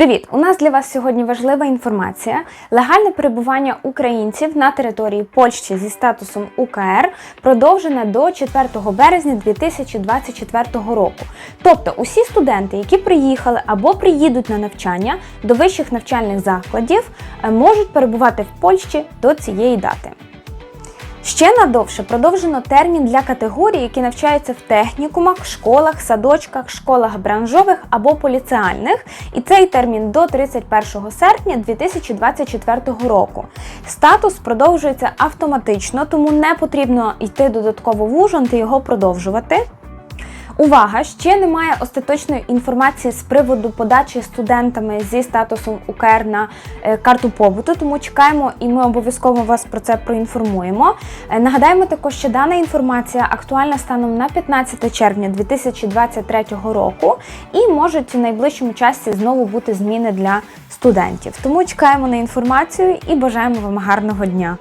Привіт! У нас для вас сьогодні важлива інформація. Легальне перебування українців на території Польщі зі статусом УКР продовжене до 4 березня 2024 року. Тобто, усі студенти, які приїхали або приїдуть на навчання до вищих навчальних закладів, е, можуть перебувати в Польщі до цієї дати. Ще надовше продовжено термін для категорій, які навчаються в технікумах, школах, садочках, школах бранжових або поліціальних, і цей термін до 31 серпня 2024 року. Статус продовжується автоматично, тому не потрібно йти додатково в ужин та його продовжувати. Увага! Ще немає остаточної інформації з приводу подачі студентами зі статусом УКР на е, карту побуту, тому чекаємо і ми обов'язково вас про це проінформуємо. Е, Нагадаємо також, що дана інформація актуальна станом на 15 червня 2023 року і можуть в найближчому часі знову бути зміни для студентів. Тому чекаємо на інформацію і бажаємо вам гарного дня.